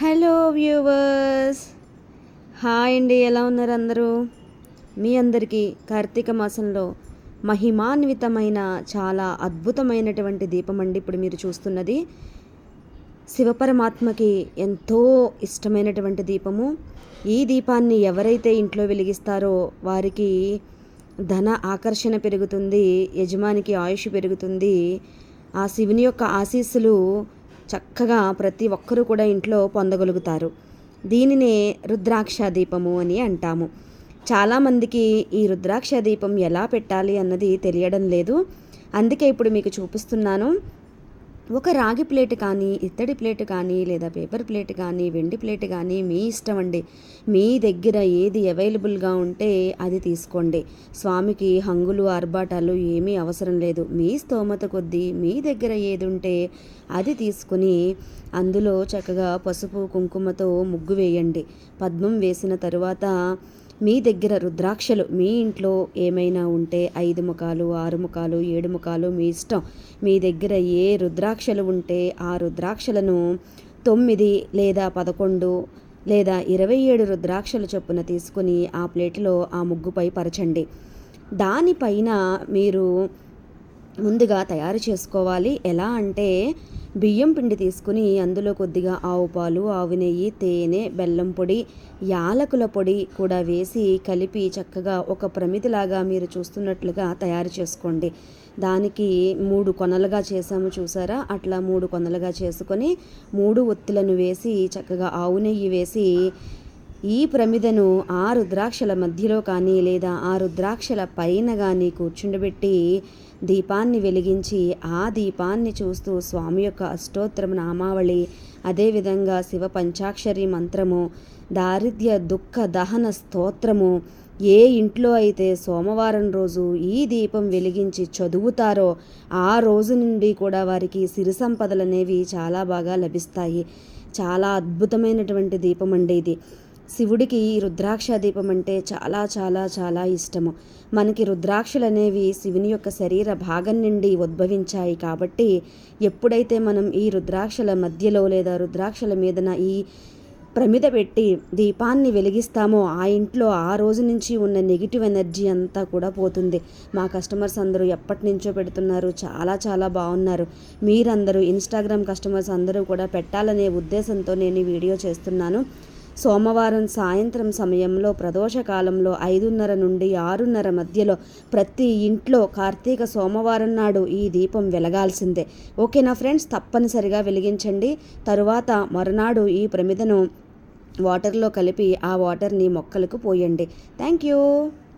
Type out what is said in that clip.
Hello viewers. Hi అండి ఎలా ఉన్నారు అందరూ? మీ అందరికీ కార్తీక మాసంలో మహిమాన్వితమైన చాలా అద్భుతమైనటువంటి దీపం అండి ఇప్పుడు మీరు చూస్తున్నది. శివపరమాత్మకి ఎంతో ఇష్టమైనటువంటి దీపము. ఈ దీపాన్ని ఎవరైతే ఇంట్లో వెలిగిస్తారో వారికి ధన ఆకర్షణ పెరుగుతుంది యజమానికి ఆయుష్ పెరుగుతుంది. ఆ శివుని యొక్క ఆశీస్సులు చక్కగా ప్రతి ఒక్కరూ కూడా ఇంట్లో పొందగలుగుతారు. దీనినే రుద్రాక్ష దీపము అని అంటాము. చాలామందికి ఈ రుద్రాక్ష దీపం ఎలా పెట్టాలి అన్నది తెలియడం లేదు. అందుకే ఇప్పుడు మీకు చూపిస్తున్నాను. ఒక రాగి ప్లేట్ కానీ ఇత్తడి ప్లేట్ కానీ లేదా పేపర్ ప్లేట్ కానీ వెండి ప్లేట్ కానీ మీ ఇష్టం అండి. మీ దగ్గర ఏది అవైలబుల్గా ఉంటే అది తీసుకోండి. స్వామికి హంగులు ఆర్భాటాలు ఏమీ అవసరం లేదు. మీ స్తోమత కొద్దీ మీ దగ్గర ఏది ఉంటే అది తీసుకుని అందులో చక్కగా పసుపు కుంకుమతో ముగ్గు వేయండి. పద్మం వేసిన తరువాత మీ దగ్గర రుద్రాక్షలు మీ ఇంట్లో ఏమైనా ఉంటే ఐదు ముఖాలు ఆరు ముఖాలు ఏడు ముఖాలు మీ ఇష్టం. మీ దగ్గర ఏ రుద్రాక్షలు ఉంటే ఆ రుద్రాక్షలను తొమ్మిది లేదా పదకొండు లేదా ఇరవై ఏడు రుద్రాక్షల చొప్పున తీసుకుని ఆ ప్లేట్లో ఆ ముగ్గుపై పరచండి. దానిపైన మీరు ముందుగా తయారు చేసుకోవాలి. ఎలా అంటే బియ్యం పిండి తీసుకుని అందులో కొద్దిగా ఆవు పాలు ఆవు నెయ్యి తేనె బెల్లం పొడి యాలకుల పొడి కూడా వేసి కలిపి చక్కగా ఒక ప్రమిదిలాగా మీరు చూస్తున్నట్లుగా తయారు చేసుకోండి. దానికి మూడు కొనలుగా చేసాము చూసారా? అట్లా మూడు కొనలుగా చేసుకొని మూడు ఒత్తులను వేసి చక్కగా ఆవు నెయ్యి వేసి ఈ ప్రమిదను ఆ రుద్రాక్షల మధ్యలో కానీ లేదా ఆ రుద్రాక్షల పైన కానీ కూర్చుండబెట్టి దీపాన్ని వెలిగించి ఆ దీపాన్ని చూస్తూ స్వామి యొక్క అష్టోత్తరం నామావళి అదేవిధంగా శివ పంచాక్షరి మంత్రము దారిద్ర్య దుఃఖ దహన స్తోత్రము ఏ ఇంట్లో అయితే సోమవారం రోజు ఈ దీపం వెలిగించి చదువుతారో ఆ రోజు నుండి కూడా వారికి సిరి సంపదలు అనేవి చాలా బాగా లభిస్తాయి. చాలా అద్భుతమైనటువంటి దీపం అండి ఇది. శివుడికి రుద్రాక్ష దీపం అంటే చాలా చాలా చాలా ఇష్టము. మనకి రుద్రాక్షలు అనేవి శివుని యొక్క శరీర భాగం నుండి ఉద్భవించాయి కాబట్టి ఎప్పుడైతే మనం ఈ రుద్రాక్షల మధ్యలో లేదా రుద్రాక్షల మీదన ఈ ప్రమిద పెట్టి దీపాన్ని వెలిగిస్తామో ఆ ఇంట్లో ఆ రోజు నుంచి ఉన్న నెగిటివ్ ఎనర్జీ అంతా కూడా పోతుంది. మా కస్టమర్స్ అందరూ ఎప్పటి నుంచో పెడుతున్నారు చాలా చాలా బాగున్నారు. మీరందరూ ఇన్స్టాగ్రామ్ కస్టమర్స్ అందరూ కూడా పెట్టాలనే ఉద్దేశంతో నేను ఈ వీడియో చేస్తున్నాను. సోమవారం సాయంత్రం సమయంలో ప్రదోషకాలంలో ఐదున్నర నుండి ఆరున్నర మధ్యలో ప్రతి ఇంట్లో కార్తీక సోమవారం నాడు ఈ దీపం వెలగాల్సిందే. ఓకేనా ఫ్రెండ్స్? తప్పనిసరిగా వెలిగించండి. తరువాత మరునాడు ఈ ప్రమిదను వాటర్లో కలిపి ఆ వాటర్ని మొక్కలకు పోయండి. Thank you.